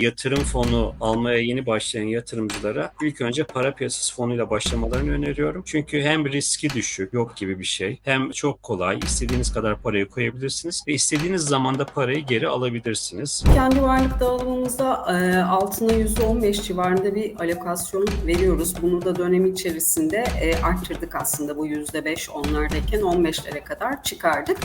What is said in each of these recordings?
Yatırım fonu almaya yeni başlayan yatırımcılara ilk önce para piyasası fonuyla başlamalarını öneriyorum. Çünkü hem riski düşük, yok gibi bir şey, hem çok kolay, istediğiniz kadar parayı koyabilirsiniz ve istediğiniz zamanda parayı geri alabilirsiniz. Kendi varlık dağılımımızda e, altına %15 civarında bir alokasyon veriyoruz. Bunu da dönem içerisinde e, arttırdık aslında bu %5 onlardayken 15'lere kadar çıkardık.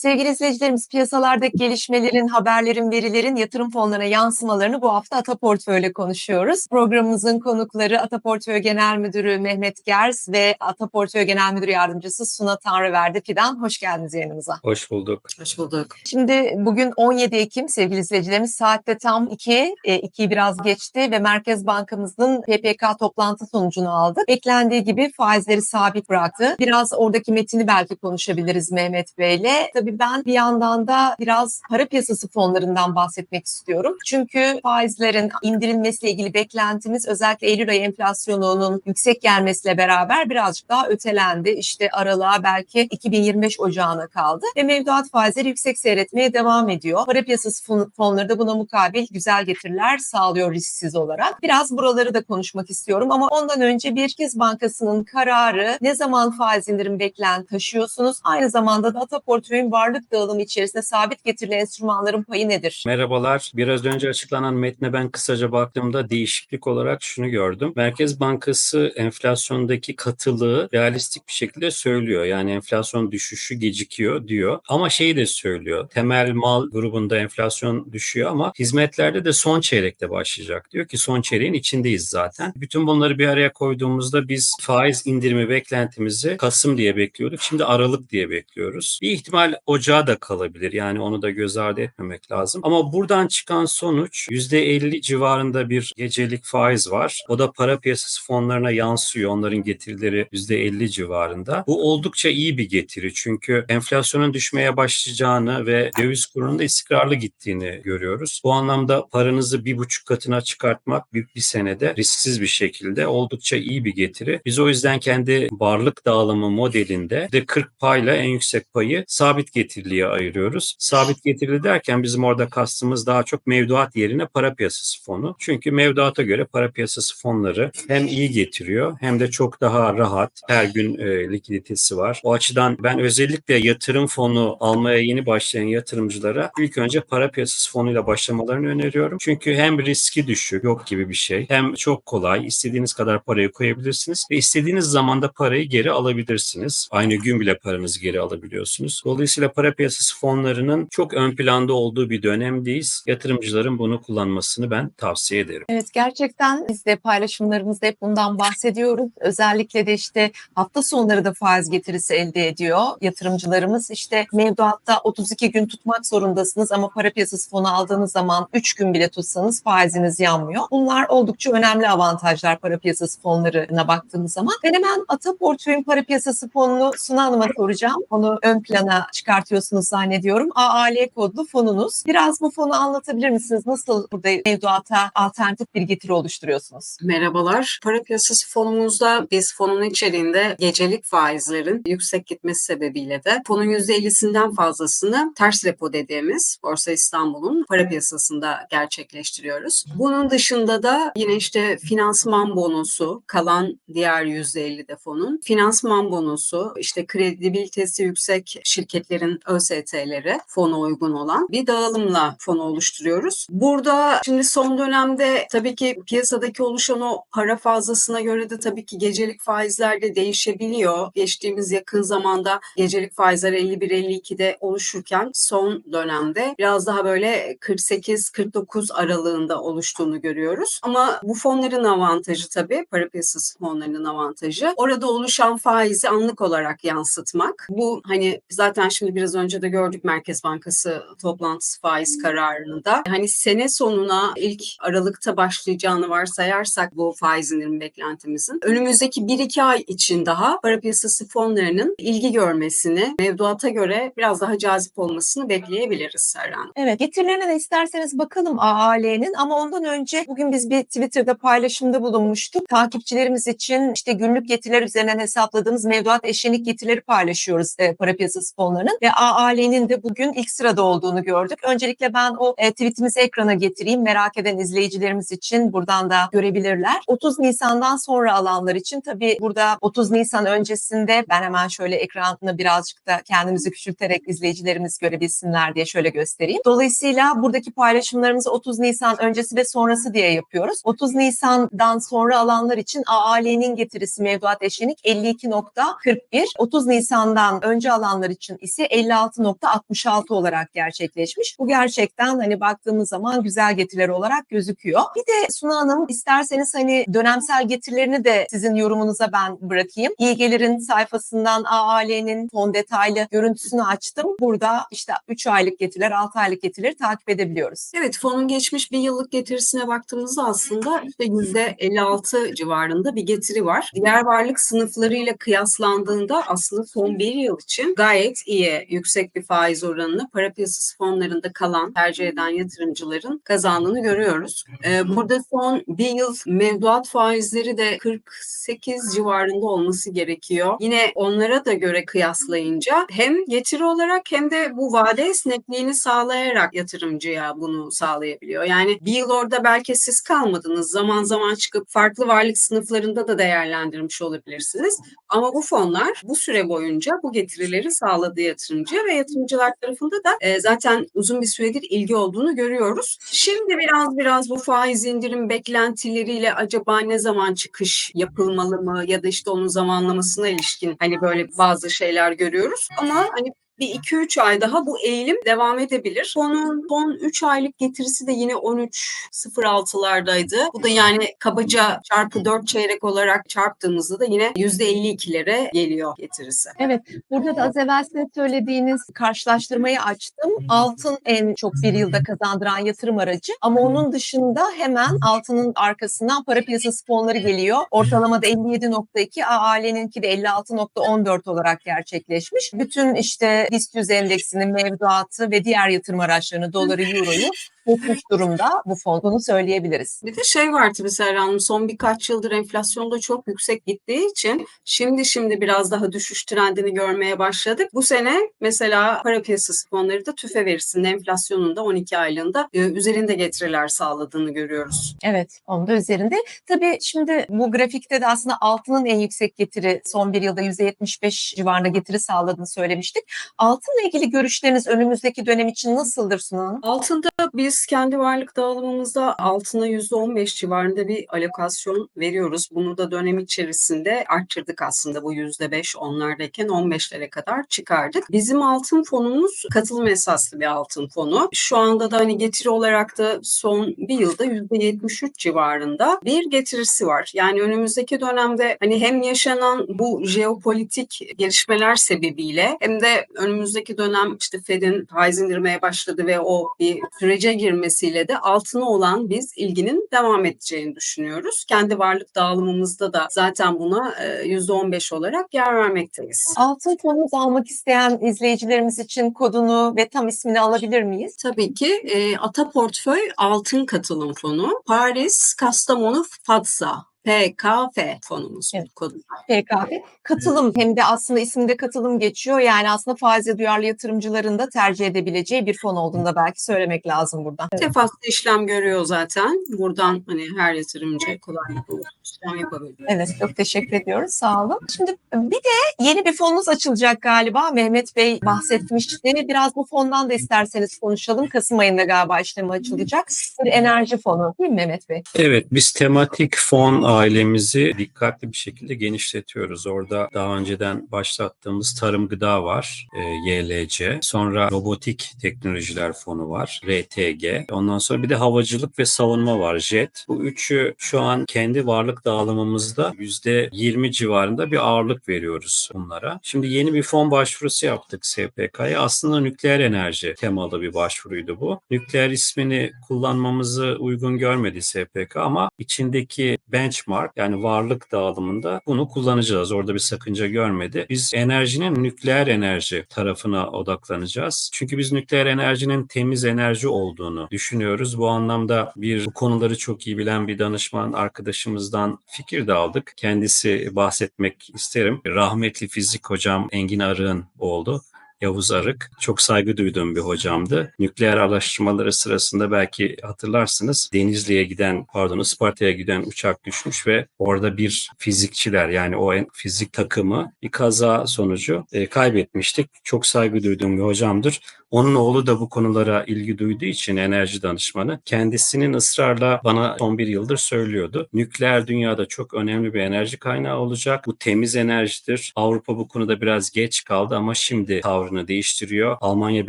Sevgili izleyicilerimiz piyasalardaki gelişmelerin, haberlerin, verilerin yatırım fonlarına yansımalarını bu hafta Ata Portföy'le konuşuyoruz. Programımızın konukları Ata Portföy Genel Müdürü Mehmet Gers ve Ata Portföy Genel Müdür Yardımcısı Suna Tanrıverdi Fidan. Hoş geldiniz yayınımıza. Hoş bulduk. Hoş bulduk. Şimdi bugün 17 Ekim sevgili izleyicilerimiz saatte tam 2, e, 2'yi biraz geçti ve Merkez Bankamızın PPK toplantı sonucunu aldık. Beklendiği gibi faizleri sabit bıraktı. Biraz oradaki metini belki konuşabiliriz Mehmet Bey'le. Tabii ben bir yandan da biraz para piyasası fonlarından bahsetmek istiyorum. Çünkü faizlerin indirilmesiyle ilgili beklentimiz özellikle Eylül ayı enflasyonunun yüksek gelmesiyle beraber birazcık daha ötelendi. İşte aralığa belki 2025 ocağına kaldı ve mevduat faizleri yüksek seyretmeye devam ediyor. Para piyasası fon- fonları da buna mukabil güzel getiriler sağlıyor risksiz olarak. Biraz buraları da konuşmak istiyorum ama ondan önce Merkez Bankası'nın kararı ne zaman faiz indirim beklen taşıyorsunuz? Aynı zamanda da Ata Portföy'ün varlık dağılımı içerisinde sabit getirili enstrümanların payı nedir? Merhabalar. Biraz önce açıklanan metne ben kısaca baktığımda değişiklik olarak şunu gördüm. Merkez Bankası enflasyondaki katılığı realistik bir şekilde söylüyor. Yani enflasyon düşüşü gecikiyor diyor. Ama şeyi de söylüyor. Temel mal grubunda enflasyon düşüyor ama hizmetlerde de son çeyrekte başlayacak. Diyor ki son çeyreğin içindeyiz zaten. Bütün bunları bir araya koyduğumuzda biz faiz indirimi beklentimizi Kasım diye bekliyorduk. Şimdi Aralık diye bekliyoruz. Bir ihtimal Ocağa da kalabilir. Yani onu da göz ardı etmemek lazım. Ama buradan çıkan sonuç %50 civarında bir gecelik faiz var. O da para piyasası fonlarına yansıyor. Onların getirileri %50 civarında. Bu oldukça iyi bir getiri. Çünkü enflasyonun düşmeye başlayacağını ve döviz kurunun da istikrarlı gittiğini görüyoruz. Bu anlamda paranızı bir buçuk katına çıkartmak bir, bir senede risksiz bir şekilde oldukça iyi bir getiri. Biz o yüzden kendi varlık dağılımı modelinde de 40 payla en yüksek payı sabit getiriliye ayırıyoruz. Sabit getirili derken bizim orada kastımız daha çok mevduat yerine para piyasası fonu. Çünkü mevduata göre para piyasası fonları hem iyi getiriyor hem de çok daha rahat. Her gün e, likiditesi var. O açıdan ben özellikle yatırım fonu almaya yeni başlayan yatırımcılara ilk önce para piyasası fonuyla başlamalarını öneriyorum. Çünkü hem riski düşük, yok gibi bir şey. Hem çok kolay, istediğiniz kadar parayı koyabilirsiniz ve istediğiniz zamanda parayı geri alabilirsiniz. Aynı gün bile paranızı geri alabiliyorsunuz. Dolayısıyla para piyasası fonlarının çok ön planda olduğu bir dönemdeyiz. Yatırımcıların bunu kullanmasını ben tavsiye ederim. Evet gerçekten biz de paylaşımlarımızda hep bundan bahsediyoruz. Özellikle de işte hafta sonları da faiz getirisi elde ediyor yatırımcılarımız. İşte mevduatta 32 gün tutmak zorundasınız ama para piyasası fonu aldığınız zaman 3 gün bile tutsanız faiziniz yanmıyor. Bunlar oldukça önemli avantajlar para piyasası fonlarına baktığımız zaman. Ben hemen Ata Portföy'ün para piyasası fonunu Suna Hanım'a soracağım. Onu ön plana çıkartıyorsunuz zannediyorum. AAL kodlu fonunuz. Biraz bu fonu anlatabilir misiniz? Nasıl burada mevduata alternatif bir getiri oluşturuyorsunuz? Merhabalar. Para piyasası fonumuzda biz fonun içeriğinde gecelik faizlerin yüksek gitmesi sebebiyle de fonun %50'sinden fazlasını ters repo dediğimiz Borsa İstanbul'un para piyasasında gerçekleştiriyoruz. Bunun dışında da yine işte finansman bonusu kalan diğer %50 de fonun finansman bonusu işte kredibilitesi yüksek şirketlerin ÖST'leri fona uygun olan bir dağılımla fonu oluşturuyoruz. Burada şimdi son dönemde tabii ki piyasadaki oluşan o para fazlasına göre de tabii ki gecelik faizler de değişebiliyor. Geçtiğimiz yakın zamanda gecelik faizler 51-52'de oluşurken son dönemde biraz daha böyle 48-49 aralığında oluştuğunu görüyoruz. Ama bu fonların avantajı tabii para piyasası fonlarının avantajı orada oluşan faizi anlık olarak yansıtmak. Bu hani zaten şimdi hani biraz önce de gördük Merkez Bankası toplantısı faiz kararında. Hani sene sonuna ilk Aralık'ta başlayacağını varsayarsak bu faiz indirim beklentimizin önümüzdeki 1-2 ay için daha para piyasası fonlarının ilgi görmesini, mevduata göre biraz daha cazip olmasını bekleyebiliriz Serhan. Evet, getirilerine de isterseniz bakalım AAL'nin ama ondan önce bugün biz bir Twitter'da paylaşımda bulunmuştuk. Takipçilerimiz için işte günlük getiriler üzerinden hesapladığımız mevduat eşlenik getirileri paylaşıyoruz e, para piyasası fonlarının ve AAL'nin de bugün ilk sırada olduğunu gördük. Öncelikle ben o e, tweetimizi ekrana getireyim. Merak eden izleyicilerimiz için buradan da görebilirler. 30 Nisan'dan sonra alanlar için tabii burada 30 Nisan öncesinde ben hemen şöyle ekranını birazcık da kendimizi küçülterek izleyicilerimiz görebilsinler diye şöyle göstereyim. Dolayısıyla buradaki paylaşımlarımızı 30 Nisan öncesi ve sonrası diye yapıyoruz. 30 Nisan'dan sonra alanlar için AAL'nin getirisi mevduat eşlenik 52.41. 30 Nisan'dan önce alanlar için ise 56.66 olarak gerçekleşmiş. Bu gerçekten hani baktığımız zaman güzel getiriler olarak gözüküyor. Bir de Suna Hanım isterseniz hani dönemsel getirilerini de sizin yorumunuza ben bırakayım. İyi Gelir'in sayfasından AAL'nin fon detaylı görüntüsünü açtım. Burada işte 3 aylık getiriler, 6 aylık getirileri takip edebiliyoruz. Evet fonun geçmiş bir yıllık getirisine baktığımızda aslında işte %56 civarında bir getiri var. Diğer varlık sınıflarıyla kıyaslandığında aslında son bir yıl için gayet iyi yüksek bir faiz oranını para piyasası fonlarında kalan tercih eden yatırımcıların kazandığını görüyoruz. Ee, burada son bir yıl mevduat faizleri de 48 civarında olması gerekiyor. Yine onlara da göre kıyaslayınca hem getiri olarak hem de bu vade esnekliğini sağlayarak yatırımcıya bunu sağlayabiliyor. Yani bir yıl orada belki siz kalmadınız. Zaman zaman çıkıp farklı varlık sınıflarında da değerlendirmiş olabilirsiniz. Ama bu fonlar bu süre boyunca bu getirileri sağladı yatırımcıya ve yatırımcılar tarafında da e, zaten uzun bir süredir ilgi olduğunu görüyoruz. Şimdi biraz biraz bu faiz indirim beklentileriyle acaba ne zaman çıkış yapılmalı mı ya da işte onun zamanlamasına ilişkin hani böyle bazı şeyler görüyoruz. Ama hani bir 2-3 ay daha bu eğilim devam edebilir. Fonun son 3 aylık getirisi de yine 13.06'lardaydı. Bu da yani kabaca çarpı 4 çeyrek olarak çarptığımızda da yine %52'lere geliyor getirisi. Evet, burada da az evvel size söylediğiniz karşılaştırmayı açtım. Altın en çok bir yılda kazandıran yatırım aracı ama onun dışında hemen altının arkasından para piyasası fonları geliyor. Ortalamada 57.2, AAL'ninki de 56.14 olarak gerçekleşmiş. Bütün işte BIST 100 endeksinin mevduatı ve diğer yatırım araçlarını, doları, euroyu tutmuş durumda bu fon. Bunu söyleyebiliriz. Bir de şey var tabii Serra Hanım son birkaç yıldır enflasyon da çok yüksek gittiği için şimdi şimdi biraz daha düşüş trendini görmeye başladık. Bu sene mesela para piyasası fonları da tüfe verisinin enflasyonun da 12 aylığında e, üzerinde getiriler sağladığını görüyoruz. Evet, onun da üzerinde. Tabii şimdi bu grafikte de aslında altının en yüksek getiri son bir yılda %75 civarında getiri sağladığını söylemiştik. Altınla ilgili görüşleriniz önümüzdeki dönem için nasıldır Suna Hanım? Altında biz kendi varlık dağılımımızda altına %15 civarında bir alokasyon veriyoruz. Bunu da dönem içerisinde arttırdık aslında bu %5 onlardayken 15'lere kadar çıkardık. Bizim altın fonumuz katılım esaslı bir altın fonu. Şu anda da hani getiri olarak da son bir yılda %73 civarında bir getirisi var. Yani önümüzdeki dönemde hani hem yaşanan bu jeopolitik gelişmeler sebebiyle hem de önümüzdeki dönem işte Fed'in faiz indirmeye başladı ve o bir sürece girmesiyle de altına olan biz ilginin devam edeceğini düşünüyoruz. Kendi varlık dağılımımızda da zaten buna e, %15 olarak yer vermekteyiz. Altın fonumuzu almak isteyen izleyicilerimiz için kodunu ve tam ismini alabilir miyiz? Tabii ki e, Ata Portföy Altın Katılım Fonu Paris Kastamonu FATSA PKF fonumuz Evet. kodu. PKF. Katılım hem de aslında isimde katılım geçiyor. Yani aslında faize duyarlı yatırımcıların da tercih edebileceği bir fon olduğunu da belki söylemek lazım buradan. Tefaslı işlem görüyor zaten. Buradan hani her yatırımcı kolaylıkla işlem yapabilir. Evet çok teşekkür ediyoruz. Sağ olun. Şimdi bir de yeni bir fonunuz açılacak galiba. Mehmet Bey bahsetmişti. Biraz bu fondan da isterseniz konuşalım. Kasım ayında galiba işlemi açılacak. Bir enerji fonu değil mi Mehmet Bey? Evet, biz tematik fon ailemizi dikkatli bir şekilde genişletiyoruz. Orada daha önceden başlattığımız tarım gıda var, e, YLC. Sonra robotik teknolojiler fonu var, RTG. Ondan sonra bir de havacılık ve savunma var, JET. Bu üçü şu an kendi varlık dağılımımızda %20 civarında bir ağırlık veriyoruz bunlara. Şimdi yeni bir fon başvurusu yaptık SPK'ya. Aslında nükleer enerji temalı bir başvuruydu bu. Nükleer ismini kullanmamızı uygun görmedi SPK ama içindeki benchmark yani varlık dağılımında bunu kullanacağız. Orada bir sakınca görmedi. Biz enerjinin nükleer enerji tarafına odaklanacağız. Çünkü biz nükleer enerjinin temiz enerji olduğunu düşünüyoruz. Bu anlamda bir bu konuları çok iyi bilen bir danışman arkadaşımızdan fikir de aldık. Kendisi bahsetmek isterim. Rahmetli fizik hocam Engin Arık'ın oldu. Yavuz Arık. Çok saygı duyduğum bir hocamdı. Nükleer araştırmaları sırasında belki hatırlarsınız Denizli'ye giden, pardon Isparta'ya giden uçak düşmüş ve orada bir fizikçiler yani o fizik takımı bir kaza sonucu e, kaybetmiştik. Çok saygı duyduğum bir hocamdır. Onun oğlu da bu konulara ilgi duyduğu için enerji danışmanı kendisinin ısrarla bana son bir yıldır söylüyordu. Nükleer dünyada çok önemli bir enerji kaynağı olacak. Bu temiz enerjidir. Avrupa bu konuda biraz geç kaldı ama şimdi tavrını değiştiriyor. Almanya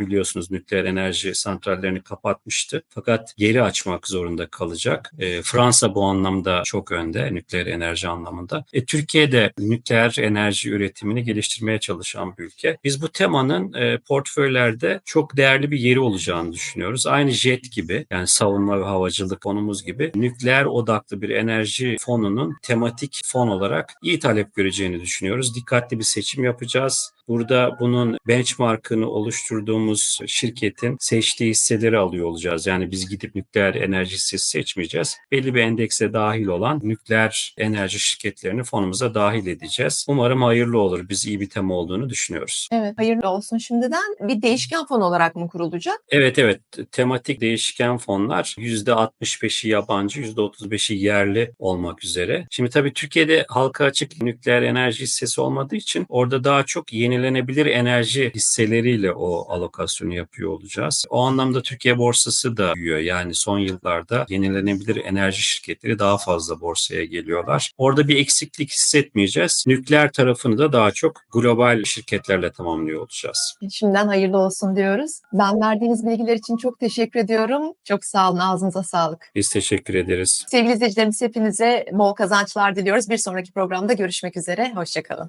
biliyorsunuz nükleer enerji santrallerini kapatmıştı. Fakat geri açmak zorunda kalacak. E, Fransa bu anlamda çok önde nükleer enerji anlamında. E, Türkiye de nükleer enerji üretimini geliştirmeye çalışan bir ülke. Biz bu temanın e, portföylerde çok değerli bir yeri olacağını düşünüyoruz. Aynı JET gibi yani savunma ve havacılık fonumuz gibi nükleer odaklı bir enerji fonunun tematik fon olarak iyi talep göreceğini düşünüyoruz. Dikkatli bir seçim yapacağız. Burada bunun benchmarkını oluşturduğumuz şirketin seçtiği hisseleri alıyor olacağız. Yani biz gidip nükleer enerji hissesi seçmeyeceğiz. Belli bir endekse dahil olan nükleer enerji şirketlerini fonumuza dahil edeceğiz. Umarım hayırlı olur. Biz iyi bir tema olduğunu düşünüyoruz. Evet, hayırlı olsun şimdiden. Bir değişken fon olarak mı kurulacak? Evet evet tematik değişken fonlar %65'i yabancı %35'i yerli olmak üzere. Şimdi tabii Türkiye'de halka açık nükleer enerji hissesi olmadığı için orada daha çok yenilenebilir enerji hisseleriyle o alokasyonu yapıyor olacağız. O anlamda Türkiye borsası da büyüyor. Yani son yıllarda yenilenebilir enerji şirketleri daha fazla borsaya geliyorlar. Orada bir eksiklik hissetmeyeceğiz. Nükleer tarafını da daha çok global şirketlerle tamamlıyor olacağız. Şimdiden hayırlı olsun diyoruz. Ben verdiğiniz bilgiler için çok teşekkür ediyorum. Çok sağ olun, ağzınıza sağlık. Biz teşekkür ederiz. Sevgili izleyicilerimiz hepinize bol kazançlar diliyoruz. Bir sonraki programda görüşmek üzere. Hoşçakalın.